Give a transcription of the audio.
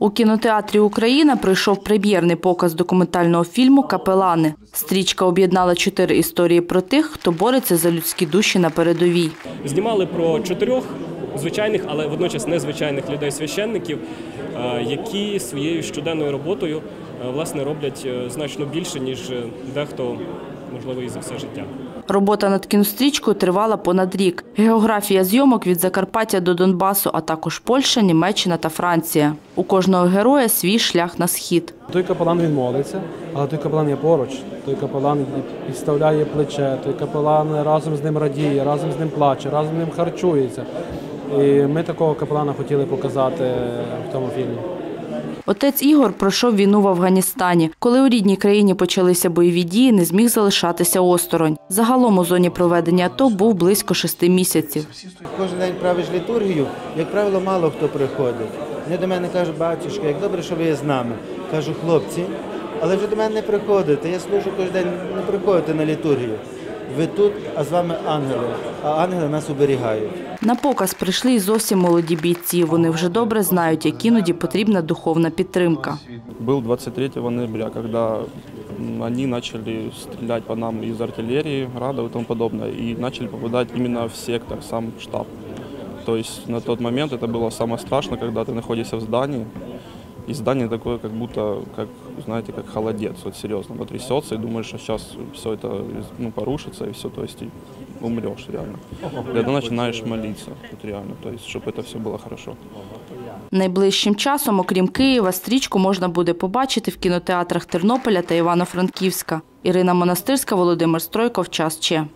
У кінотеатрі Україна пройшов прем'єрний показ документального фільму Капелани. Стрічка об'єднала чотири історії про тих, хто бореться за людські душі на передовій. Знімали про чотирьох звичайних, але водночас незвичайних людей священників, е, які своєю щоденною роботою е, власне роблять е, значно більше, ніж дехто можливо і за все життя. Робота над кінострічкою тривала понад рік. Географія зйомок від Закарпаття до Донбасу, а також Польща, Німеччина та Франція. У кожного героя свій шлях на схід. Той капелан він молиться, але той капелан є поруч. Той капелан підставляє плече, той капелан разом з ним радіє, разом з ним плаче, разом з ним харчується. І ми такого капелана хотіли показати в тому фільмі. Отець Ігор пройшов війну в Афганістані. Коли у рідній країні почалися бойові дії, не зміг залишатися осторонь. Загалом у зоні проведення АТО був близько шести місяців. Кожен день правиш літургію, як правило, мало хто приходить. Вони до мене кажуть, батюшка, як добре, що ви є з нами. Кажу, хлопці, але вже до мене не приходите. Я служу кожен день, не приходите на літургію Ви тут, а з вами ангели, а ангели нас оберігають. На показ прийшли і зовсім молоді бійці. Вони вже добре знають, як іноді потрібна духовна підтримка. Был 23 ноября, когда м, они начали стрелять по нам из артиллерии, градов и тому подобное, и начали попадать именно в сектор, сам штаб. То есть на тот момент это было самое страшное, когда ты находишься в здании, и здание такое, как будто, как, знаете, как холодец, вот серьезно, потрясется, и думаешь, что сейчас все это ну, порушится, и все, то есть и умрешь реально. И тогда начинаешь молиться, вот реально, то есть, чтобы это все было хорошо. Найближчим часом, окрім Києва, стрічку можна буде побачити в кінотеатрах Тернополя та Івано-Франківська. Ірина Монастирська, Володимир Стройков. Час Че.